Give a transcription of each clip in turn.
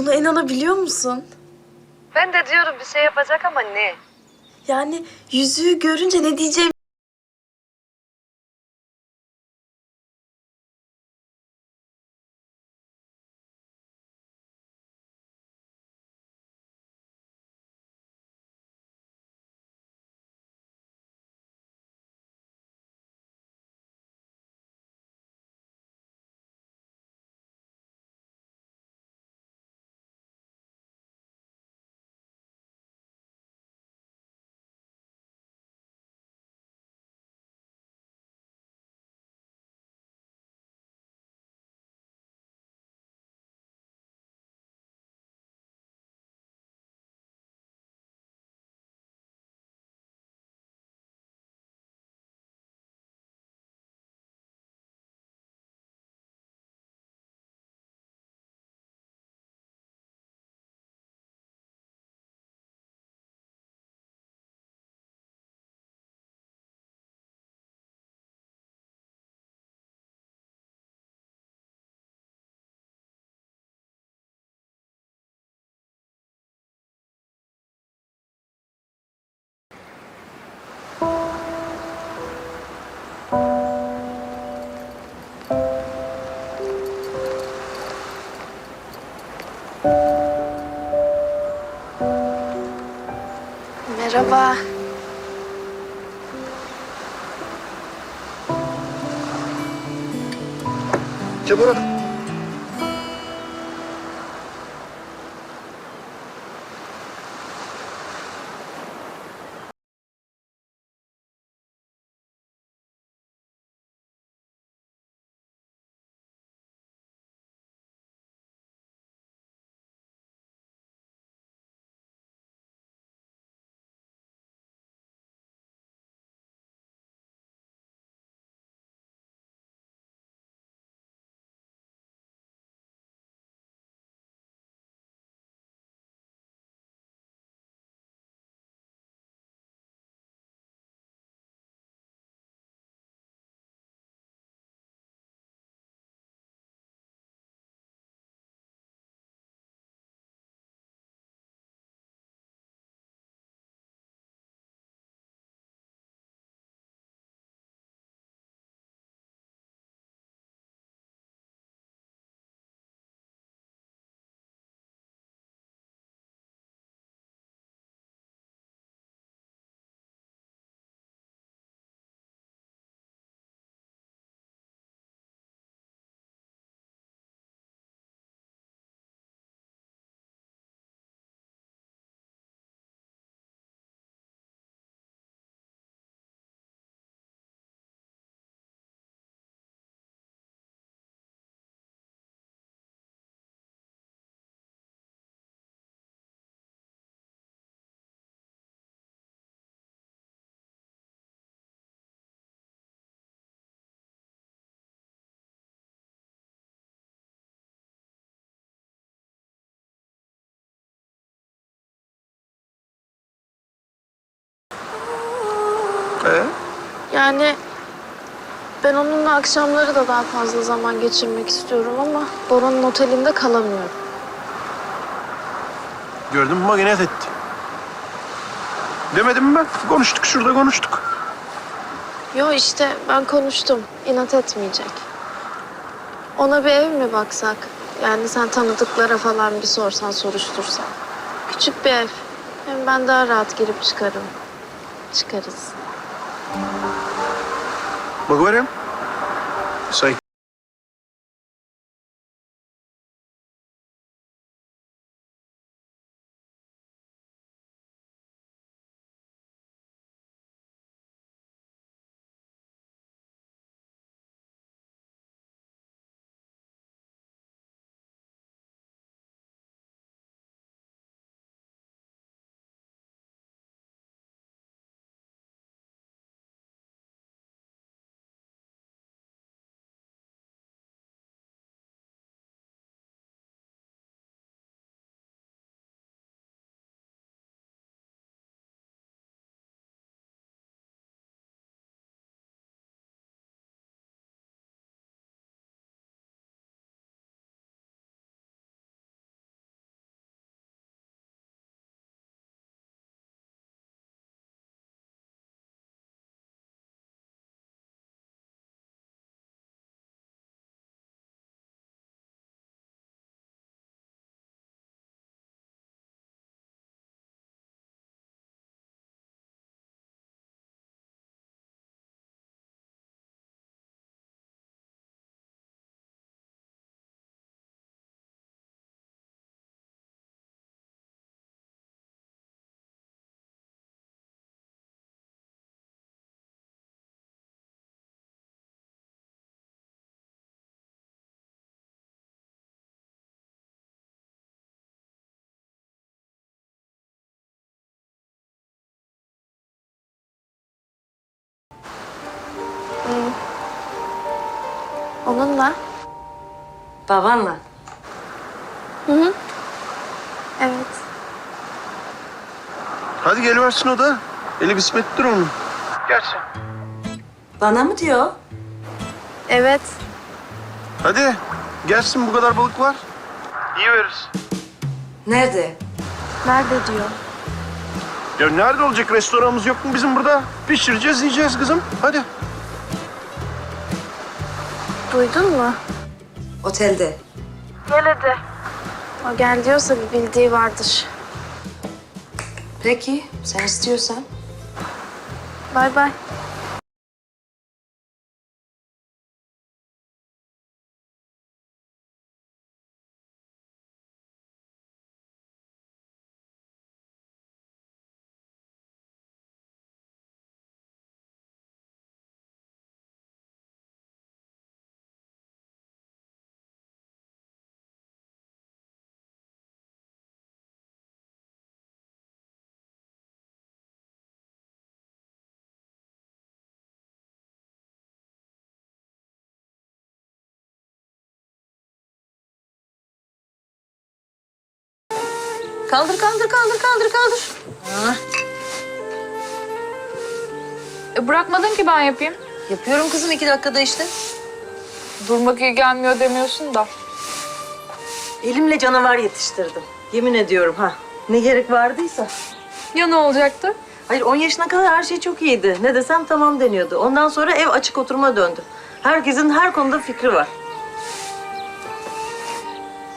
buna inanabiliyor musun? Ben de diyorum bir şey yapacak ama ne? Yani yüzüğü görünce ne diyeceğim Çabuk. Ee? Yani ben onunla akşamları da daha fazla zaman geçirmek istiyorum ama Bora'nın otelinde kalamıyorum. Gördün mü bak inat etti. Demedim mi ben? Konuştuk şurada konuştuk. Yo işte ben konuştum. İnat etmeyecek. Ona bir ev mi baksak? Yani sen tanıdıklara falan bir sorsan soruştursan. Küçük bir ev. Hem ben daha rahat girip çıkarım. Çıkarız. Bakıvereyim. Say. Onunla. Babanla. Hı hı. Evet. Hadi geliversin o da. Eli kısmettir onun. Gerçi. Bana mı diyor? Evet. Hadi gelsin bu kadar balık var. İyi veririz. Nerede? Nerede diyor? Ya nerede olacak restoranımız yok mu bizim burada? Pişireceğiz yiyeceğiz kızım. Hadi. Duydun mu? Otelde. Gel hadi. O gel diyorsa bir bildiği vardır. Peki, sen istiyorsan. Bay bay. Kaldır, kaldır, kaldır, kaldır, kaldır. E bırakmadın ki ben yapayım. Yapıyorum kızım iki dakikada işte. Durmak iyi gelmiyor demiyorsun da. Elimle canavar yetiştirdim. Yemin ediyorum ha. Ne gerek vardıysa. Ya ne olacaktı? Hayır 10 yaşına kadar her şey çok iyiydi. Ne desem tamam deniyordu. Ondan sonra ev açık oturuma döndü. Herkesin her konuda fikri var.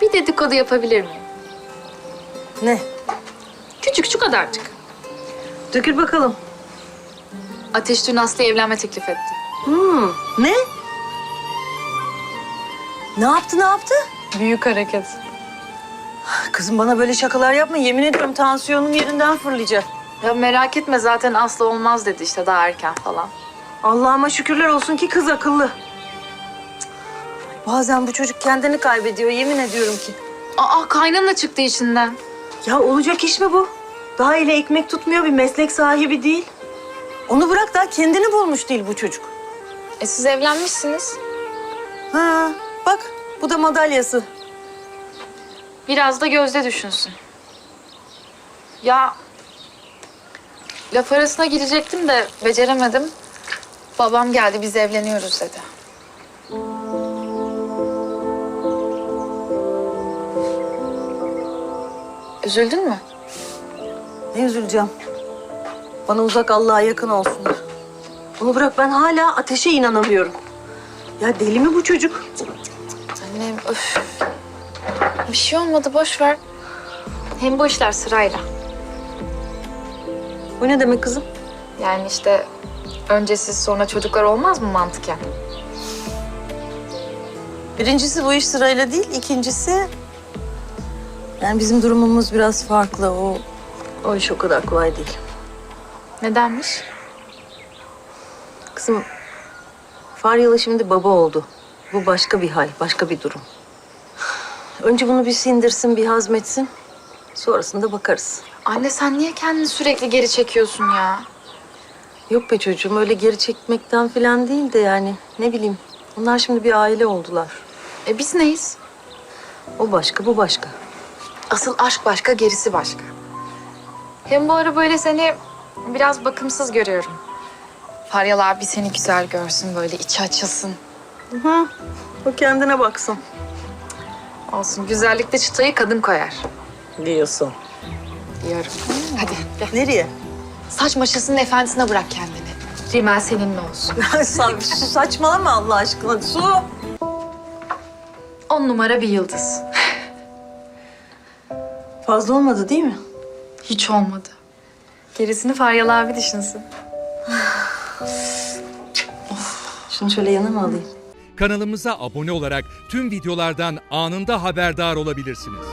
Bir dedikodu yapabilir miyim? Ne? Küçük şu kadarcık. Dökül bakalım. Ateş dün Aslı'ya evlenme teklif etti. Hmm. Ne? Ne yaptı ne yaptı? Büyük hareket. Kızım bana böyle şakalar yapma. Yemin ediyorum tansiyonum yerinden fırlayacak. Ya merak etme zaten Aslı olmaz dedi işte daha erken falan. Allah'ıma şükürler olsun ki kız akıllı. Cık. Bazen bu çocuk kendini kaybediyor yemin ediyorum ki. Aa kaynana çıktı içinden. Ya olacak iş mi bu? Daha ile ekmek tutmuyor bir meslek sahibi değil. Onu bırak daha kendini bulmuş değil bu çocuk. E siz evlenmişsiniz. Ha bak bu da madalyası. Biraz da gözde düşünsün. Ya laf arasına girecektim de beceremedim. Babam geldi biz evleniyoruz dedi. Üzüldün mü? Ne üzüleceğim. Bana uzak Allah'a yakın olsunlar. Onu bırak ben hala ateşe inanamıyorum. Ya deli mi bu çocuk? Annem öf. Bir şey olmadı boş ver. Hem bu işler sırayla. Bu ne demek kızım? Yani işte önce siz sonra çocuklar olmaz mı mantıken? Birincisi bu iş sırayla değil. ikincisi yani bizim durumumuz biraz farklı. O o iş o kadar kolay değil. Nedenmiş? Kızım Faryalı şimdi baba oldu. Bu başka bir hal, başka bir durum. Önce bunu bir sindirsin, bir hazmetsin. Sonrasında bakarız. Anne sen niye kendini sürekli geri çekiyorsun ya? Yok be çocuğum öyle geri çekmekten falan değil de yani ne bileyim. Onlar şimdi bir aile oldular. E biz neyiz? O başka, bu başka. Asıl aşk başka, gerisi başka. Hem bu ara böyle seni biraz bakımsız görüyorum. Faryal abi seni güzel görsün, böyle içi açılsın. Hı, o kendine baksın. Olsun, güzellikte çıtayı kadın koyar Diyorsun. diyorum. Hadi gel. Nereye? Saç maşasının efendisine bırak kendini. Rimel seninle olsun. Sa- saçmalama Allah aşkına. Su. On numara bir yıldız. Fazla olmadı değil mi? Hiç olmadı. Gerisini Faryal abi düşünsün. Şunu şöyle yanıma alayım. Kanalımıza abone olarak tüm videolardan anında haberdar olabilirsiniz.